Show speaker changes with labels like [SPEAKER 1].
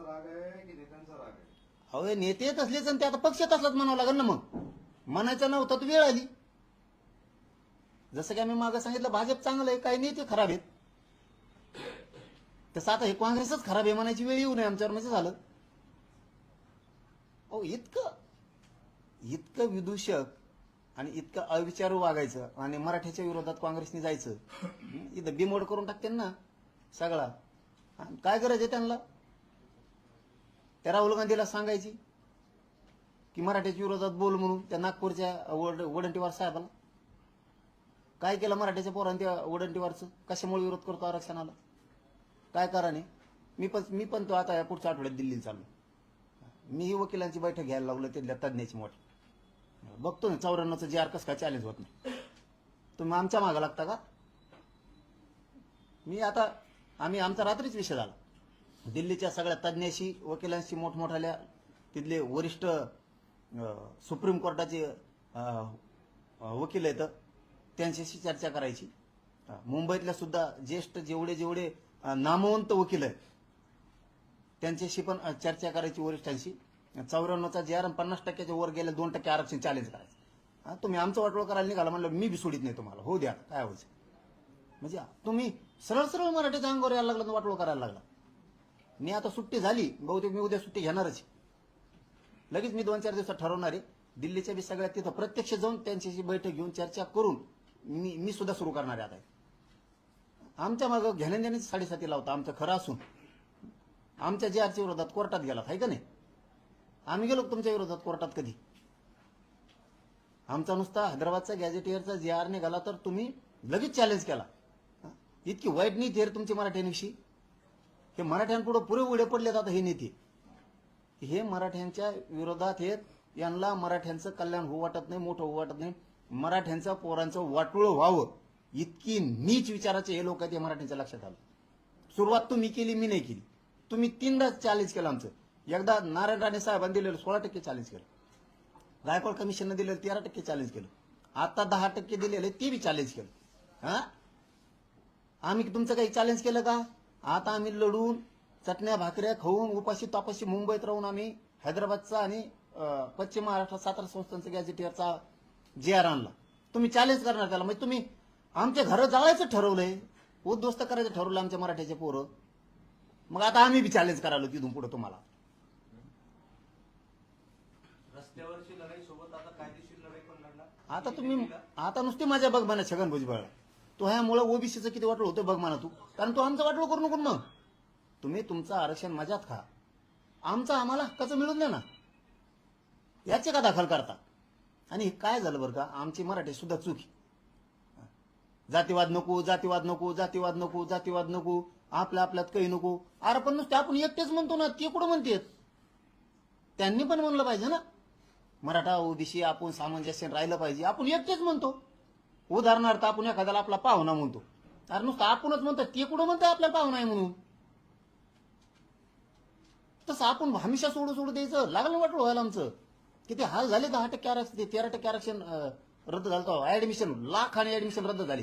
[SPEAKER 1] पक्षाचा राग आहे की नेत्यांचा राग आहे?
[SPEAKER 2] अहो हे नेते येत असलेच आणि ते आता पक्षात असलाच म्हणावं लागेल ना मग. म्हणायचं नव्हतं तर वेळ आली. जसं की आम्ही मागं सांगितलं भाजप चांगलं आहे काही नेते खराब आहेत. तसं आता हे काँग्रेसच खराब आहे म्हणायची वेळ येऊ नये आमच्यावर म्हणजे झालं. अहो इतकं इतकं विदूषक आणि इतकं अविचारू वागायचं आणि मराठ्याच्या विरोधात काँग्रेसने जायचं. हं? इथं बिमोड करून टाकते ना सगळा. आणि काय गरज आहे त्यांना? त्या राहुल गांधीला सांगायची की मराठ्याच्या विरोधात बोल म्हणून त्या नागपूरच्या वड वडंटीवार साहेबाला. काय केलं मराठ्याच्या पोरांनी त्या वडंटीवारचं? कशामुळे विरोध करतो आरक्षणाला? काय कराने मी पण मी पण तो आता या पुढच्या आठवड्यात दिल्लीला चाललो. मीही वकिलांची बैठक घ्यायला लागलो तिथल्या तज्ज्ञाची मोठी. बघतो ना चौऱ्याण्णवचं जे आर कसं काय चॅलेंज होत नाही. तुम्ही आमच्या मागं लागता का? मी आता आम्ही आमचा रात्रीच विषय झाला. दिल्लीच्या सगळ्या तज्ज्ञाशी वकिलांशी मोठमोठ्याल्या तिथले वरिष्ठ सुप्रीम कोर्टाचे वकील आहेत. त्यांच्याशी चर्चा करायची. मुंबईतल्या सुद्धा ज्येष्ठ जेवढे जेवढे नामवंत वकील आहेत त्यांच्याशी पण चर्चा करायची वरिष्ठांशी. चौऱ्याण्णवचा जे आर पन्नास टक्क्याच्या वर गेल्या दोन टक्के आरक्षण चॅलेंज करायचं. तुम्ही आमचं वाटोळ करायला निघाला म्हणलं मी बी सोडित नाही तुम्हाला. हो द्या काय व्हायचं म्हणजे तुम्ही सरळ सरळ मराठीच्या अंगावर यायला लागला वाटोळ करायला लागला मी आता सुट्टी झाली बहुतेक मी उद्या सुट्टी घेणारच लगेच मी दोन चार दिवसात ठरवणार आहे. दिल्लीच्या बी सगळ्यात तिथं प्रत्यक्ष जाऊन त्यांच्याशी बैठक घेऊन चर्चा करून मी मी सुद्धा सुरू करणार आहे आता. आमच्या मागं घेण्या साडेसाती लावता आमचं खरं असून. आमच्या जे आरच्या विरोधात कोर्टात गेलात आहे का नाही? आम्ही गेलो तुमच्या विरोधात कोर्टात कधी? आमचा नुसता हैदराबादचा गॅझेटियरचा जे आर निघाला तर तुम्ही लगेच चॅलेंज केला. इतकी वाईट नाही आहे तुमची मराठ्यांविषयी. हे मराठ्यांपुढे पुरे उडे पडलेत आता हे नेते. हे मराठ्यांच्या विरोधात आहेत यांना मराठ्यांचं कल्याण होऊ वाटत नाही मोठं होऊ वाटत नाही. मराठ्यांचं पोरांचं वाटोळ व्हावं. इतकी नीच विचाराचे हे लोक आहेत हे मराठ्यांच्या लक्षात आलं. सुरुवात तुम्ही केली मी नाही केली. तुम्ही तीनदा चॅलेंज केलं आमचं. एकदा नारायण राणे साहेबांनी दिलेलं सोळा टक्के चॅलेंज केलं. गायकवाड कमिशननं दिलेलं तेरा टक्के चॅलेंज केलं. आता दहा टक्के दिलेले ते बी चॅलेंज केलं. हा? आम्ही तुमचं काही चॅलेंज केलं का? आता आम्ही लढून चटण्या भाकऱ्या खाऊन उपाशी तापाशी मुंबईत राहून आम्ही हैदराबादचा आणि पश्चिम महाराष्ट्र सातारा संस्थांचा गॅझेटियरचा जे आर आणला. तुम्ही चॅलेंज करणार त्याला. म्हणजे तुम्ही आमच्या घरं जाळायचं ठरवलंय उद्ध्वस्त करायचं ठरवलं आमच्या मराठ्याचे पोरं. मग आता आम्ही बी चॅलेंज करायला तिथून पुढे तुम्हाला.
[SPEAKER 1] रस्त्यावरची लढाई सोबत आता कायदेशीर लढाई पण लढणार.
[SPEAKER 2] आता तुम्ही आता नुसती माझ्या बघ म्हणा छगन भुजबळ. तो ह्यामुळे ओबीसीचं किती वाटलं होतं बघ म्हणा तू. कारण तो आमचं वाटलं करू नको मग. तुम्ही तुमचं आरक्षण मजात खा. आमचं आम्हाला हक्काचं मिळून द्या ना. याचे का दाखल करता? आणि काय झालं बरं का? आमची मराठी सुद्धा चुकी. जातीवाद नको जातीवाद नको जातीवाद नको जातीवाद नको. आपल्या आपल्यात काही नको. अरे पण नुसते आपण एकटेच म्हणतो ना ते कुठं म्हणतेत? त्यांनी पण म्हणलं पाहिजे ना. मराठा ओबीसी आपण सामंजस्य राहिलं पाहिजे. आपण एकटेच म्हणतो. उदाहरणार्थ आपण एखाद्याला आपला पाहुणा म्हणतो. अरे नुसतं आपणच म्हणतो ते कुठं म्हणतो आपल्याला पाहुणा आहे म्हणून? तसं आपण हमेशा सोडू सोडू द्यायचं लागलं वाटलं व्हायला आमचं. किती हाल झाले दहा टक्के आरक्षण ते तेरा टक्के आरक्षण रद्द झालं ऍडमिशन लाख आणि ऍडमिशन रद्द झाली.